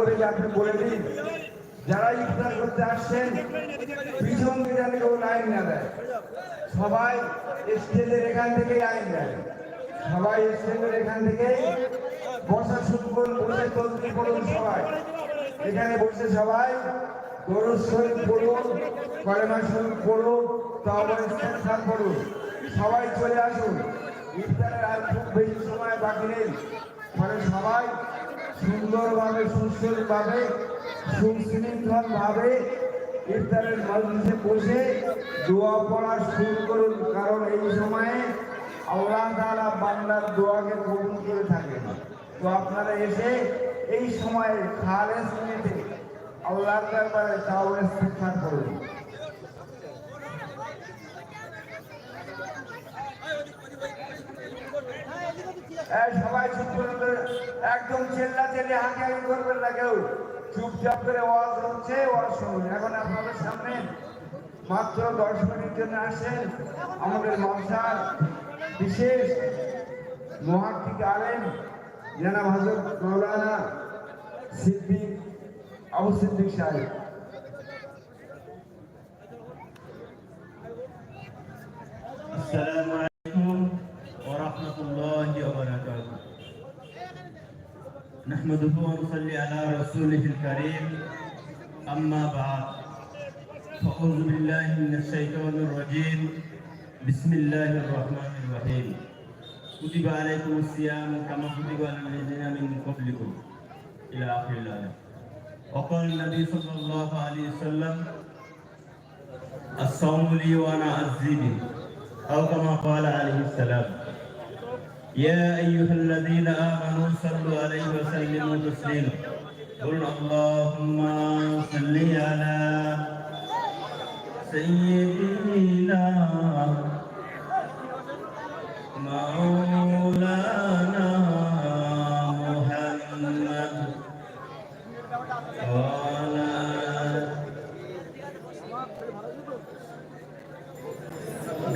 করে আপনি বলে দিন, যারা ইফতার করতে আসছেন, পিছন দিকে যেন কেউ লাইন না দেয়। সবাই স্টেজের এখান থেকে লাইন দেয়। সবাই স্টেজের এখান থেকেই বসা শুরু করুন, বসে তলবি করুন সবাই। এখানে বসে সবাই গরুর শরীর পড়ুন, কলেমা শরীর পড়ুন তাহলে ইস্তেগফার করুন সবাই চলে আসুন। ইফতারের আর খুব বেশি সময় বাকি নেই। ফলে সবাই সুন্দরভাবে সুস্থভাবে সুশৃঙ্খলভাবে ইফতারের মজলিসে বসে দোয়া পড়া শুরু করুন, কারণ এই সময়ে আল্লাহ তাআলা বান্দার দোয়াকে কবুল করে থাকেন। তো আপনারা এসে এই সময়ে খালেস নিতে আল্লাহর দরবারে তাওবা ইস্তেগফার করুন। সবাই চুপ করে করে একদম চেল্লা চেল্লে হাঁকে হাঁকি করবেন না কেউ চুপচাপ করে ওয়াজ হচ্ছে ওয়াজ শুনুন এখন আপনাদের সামনে মাত্র দশ মিনিট জন্য আসেন আমাদের মশার বিশেষ মহাক্ষিক আলেন জানাব হজরত মৌলানা সিদ্দিক আবু সিদ্দিক সাহেব السلام عليكم نحمده ونصلي على رسوله الكريم. أما بعد فأعوذ بالله من الشيطان الرجيم. بسم الله الرحمن الرحيم. كتب عليكم الصيام كما كتب على الذين من قبلكم إلى آخر الآية. وقال النبي صلى الله عليه وسلم الصوم لي وأنا أجزي به أو كما قال عليه السلام يا أيها الذين آمنوا صلوا عليه وسلموا تسليما قل اللهم صل على سيدنا مولانا محمد وعلى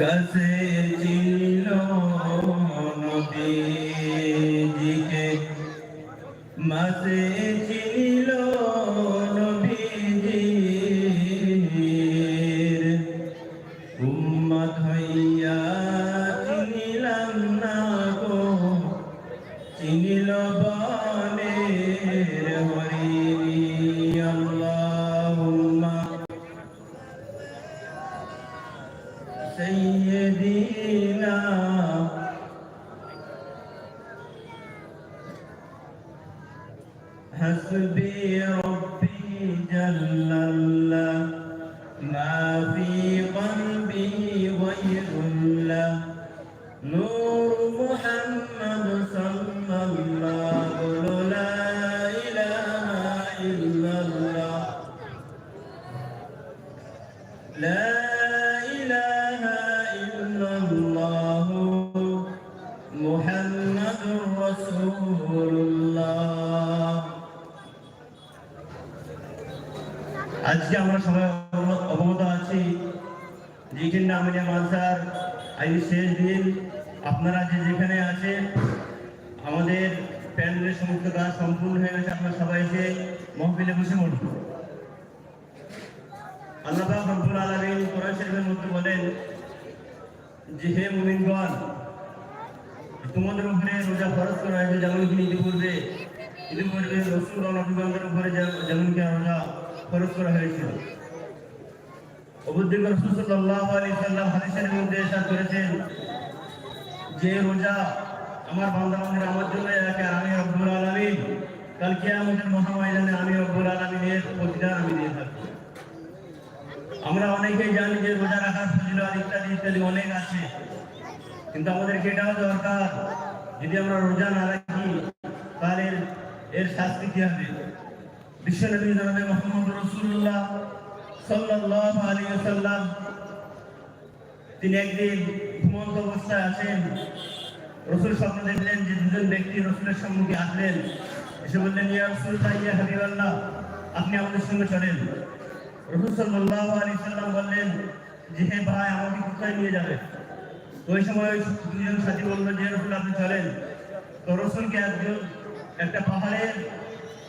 قسيتنا নবীজিকে মাসে ছিল নবীজির উম্মত হইয়া চিনিলাম না গো। চিনিল বনের في قلبي غير الله نور محمد صلى الله لا إله إلا الله لا إله إلا الله محمد رسول الله আজকে আমরা সবাই অবগত- আছি। যেখানে আমিনিয়া মানসার আজ শেষ দিন আপনারা যে যেখানে আছেন, আমাদের প্যান্ডেলের সমস্ত কাজ সম্পূর্ণ হয়ে গেছে। আপনারা সবাই এসে বসে পড়ুন। আল্লাহ রব্বুল আলামিন কোরআন শরীফের মধ্যে বলেন যে, হে মুমিনগণ, তোমাদের উপরে রোজা ফরজ করা হয়েছে যেমন কি ইতিপূর্বে ইতিপূর্বে রসুল নবীগণদের উপরে যেমন কি রোজা ফরজ করা হয়েছিল। আমার অনেকেই জানি যে রোজা রাখার ফজিলত ইত্যাদি ইত্যাদি অনেক আছে, কিন্তু আমাদেরকে এটাও দরকার। যদি আমরা রোজা না রাখি, তাহলে এর- শাস্তি কি হবে? বিশ্বনবী জনাবে মোহাম্মদ রসুল্লাহ তিনি একদিন ঘুমন্ত অবস্থায় আছেন। রসুল স্বপ্ন দেখলেন যে দুজন ব্যক্তি রসুলের সম্মুখে আসলেন এসে বললেন, ইয়া রসুল্লাহ ইয়া হাবিবাল্লাহ, আপনি আমাদের সঙ্গে চলেন। রসুল সাল্লাল্লাহু আলাইহি সাল্লাম বললেন যে হে ভাই, আমাকে কোথায় নিয়ে যাবে? ওই সময় দুজন সাথী বলল, যে রসুল, আপনি চলেন। তো রসুলকে একজন, একটা পাহাড়ের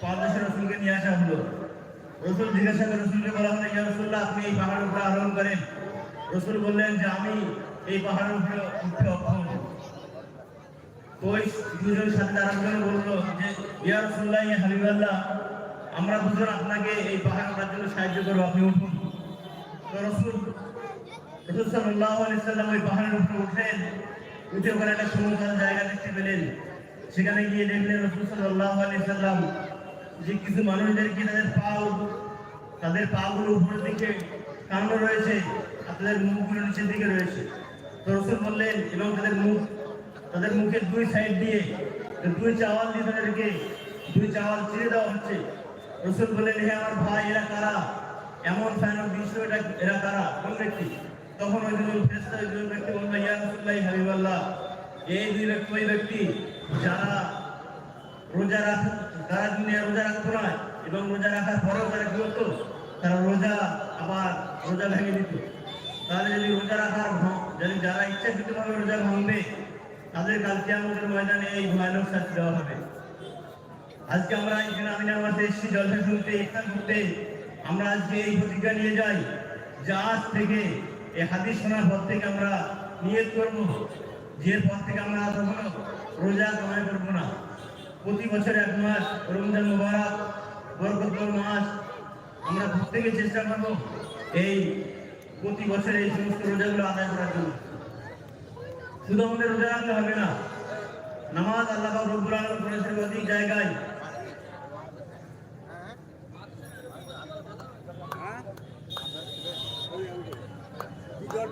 পাঁচ দেশের রসুলকে নিয়ে আসা রসুল জিজ্ঞাসা করে, রসুলকে বলা হলো রসুল্লাহ আপনি এই পাহাড়ের উপরে আরোহণ করেন। রসুল বললেন যে, আমি এই পাহাড়ের উপরে উঠতে অক্ষম তো ওই দুজন সাথে আরেকজন বলল যে, ইয়া রসুল্লাহ ইয়া হাবিবাল্লাহ, আমরা দুজন আপনাকে এই পাহাড় জন্য সাহায্য করব, আপনি উঠুন। তো রসুল রসুল সাল্লাহ ওই পাহাড়ের উপরে উঠলেন, উঠে ওখানে একটা সমতল জায়গা দেখতে পেলেন। সেখানে গিয়ে দেখলেন রসুল সাল্লাহ যে কিছু মানুষদেরকে তাদের পা তাদের পা গুলো উপরের দিকে কামড় রয়েছে আর তাদের মুখগুলো নিচের দিকে রয়েছে। রসুল বললেন, এবং তাদের মুখ, তাদের মুখের দুই সাইড দিয়ে দুই চাওয়াল দিয়ে তাদেরকে দুই চাওয়াল ছিঁড়ে দেওয়া হচ্ছে। রসুল বললেন, হে আমার ভাই, এরা কারা? এমন ভয়ানক দৃশ্য এটা এরা কারা? কোন ব্যক্তি? তখন ওই দুজন ফেরেশতা, ওই দুজন ব্যক্তি বলল, ইয়া রাসূলুল্লাহ, হাবিবাল্লাহ, এই দুই ব্যক্তি, ওই ব্যক্তি যারা রোজা রাখ তারা দুনিয়া রোজা রাখতো না এবং রোজা রাখার পরেও তারা কি হতো তারা রোজা আবার রোজা ভেঙে দিত। তাহলে যদি রোজা রাখার যদি যারা ইচ্ছাকৃতভাবে রোজা ভাঙবে, তাদের কালকে আমাদের ময়দানে এই ভয়ানক শাস্তি দেওয়া হবে। আজকে আমরা এখানে আমি আমাদের এসেছি, জলসা শুনতে, ইফতার করতে। আমরা আজকে এই প্রতিজ্ঞা নিয়ে যাই যে আজ থেকে এই হাদিস শোনার পর থেকে আমরা নিয়ত করব, যে পর থেকে আমরা কখনো রোজা কামাই করব না। প্রতি বছর এক মাস রমজান মুবারক, বরকতময় মাস। আমরা প্রত্যেকে চেষ্টা করব এই প্রতি বছর এই সমস্ত রোজাগুলো আদায় করার জন্য। শুধু আমাদের রোজা রাখলে হবে না, নামাজ আল্লাহ রব্বুল করেছেন অধিক জায়গায়।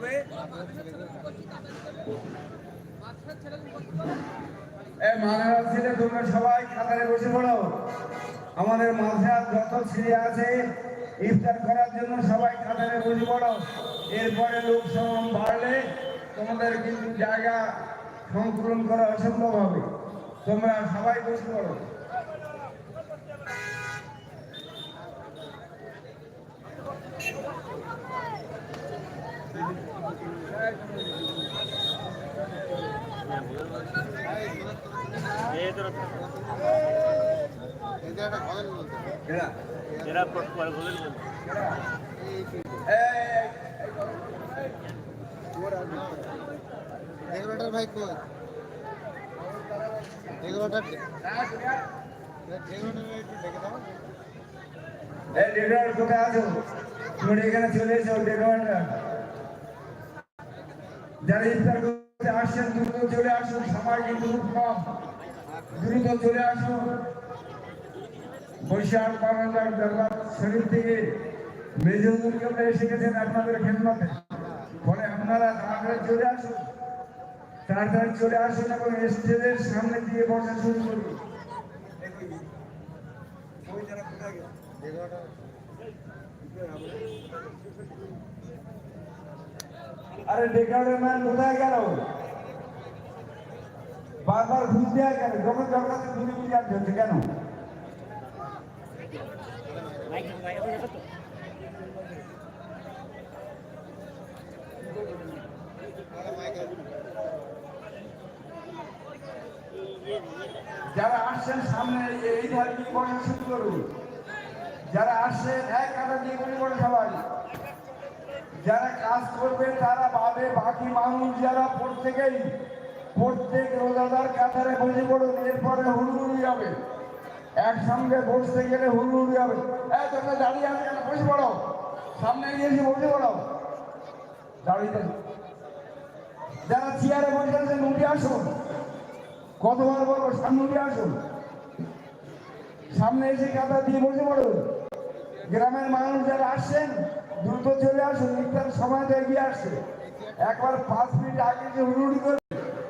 এই মানেরা ছেলে, তোমরা সবাই কাতারে বসে পড়ো। আমাদের মাথার যত ছেলে আছে, ইফতার করার জন্য সবাই কাতারে বসে পড়ো। এরপরে লোক সমান বাড়লে তোমাদের কিন্তু জায়গা সংকুলন করা অসম্ভব হবে। তোমরা সবাই বসে পড়ো। এরা এই এগারোটার ভাই কই এগারোটার এগারোটার কোথায় আছো তুমি এখানে চলে এসো ডেকোরেটর আসুন সময় কিন্তু খুব কম দ্রুত চলে আসুন বৈশাখ পানাদার দরবার শরীর থেকে মেজুর কেউ এসে আপনাদের খেদমতে। ফলে আপনারা তাড়াতাড়ি চলে আসুন। তাড়াতাড়ি চলে আসুন এবং স্টেজের সামনে দিয়ে বসা শুরু করুন। আরে ডেকারের ম্যান কোথায় গেল? বারবার ঘুষ দেওয়া গেল যখন যখন ঘুরে ঘুরে হচ্ছে কেন? যারা আসছেন সামনে, এই- ধারে দিয়ে বসা শুরু করুন যারা আসছেন, এক কাটা দিয়ে বসে পড়ে সবাই। যারা কাজ করবে তারা ভাবে বাকি মানুষ যারা প্রত্যেকেই প্রত্যেক রোজাদার কাতারে বসে পড়ুন, এরপরে হুড়ুহুড়ি হবে। একসঙ্গে বসতে গেলে হুড়ুহুড়ি হবে। এই, তোমরা দাঁড়িয়ে আছে বসে পড়ো। সামনে গিয়ে এসে বসে পড়ো। দাঁড়িয়ে যারা চেয়ারে বসে আছেন, উঠে আসুন। কতবার বলব, সামনে উঠে আসুন। সামনে এসে কাতা দিয়ে বসে পড়ুন। গ্রামের মানুষ যারা আসছেন, দ্রুত চলে আসুন। ইফতার সময় এগিয়ে আসছে। একবার পাঁচ মিনিট আগে যে হুড়ুড়ি করে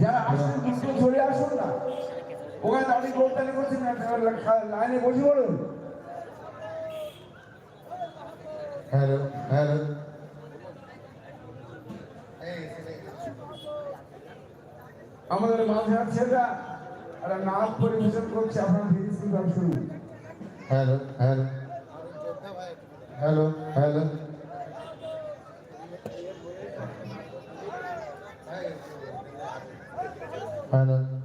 যারা আসছেন দ্রুত চলে আসুন না। ওখানে দাঁড়িয়ে গোলতালি করছেন না লাইনে বসে বলুন হ্যালো হ্যালো। আমাদের মাঝে ছেলেরা একটা নাচ পরিবেশন করছে আপনার ফিরিস্তি গান শুরু। Hello hello. Hello hello. Hello hello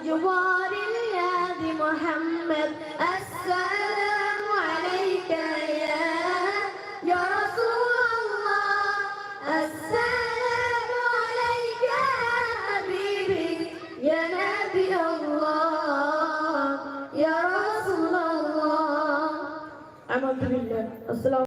وجوار الياد محمد السلام عليك يا يا رسول الله السلام عليك يا حبيبي يا نبي الله يا رسول الله أعوذ بالله السلام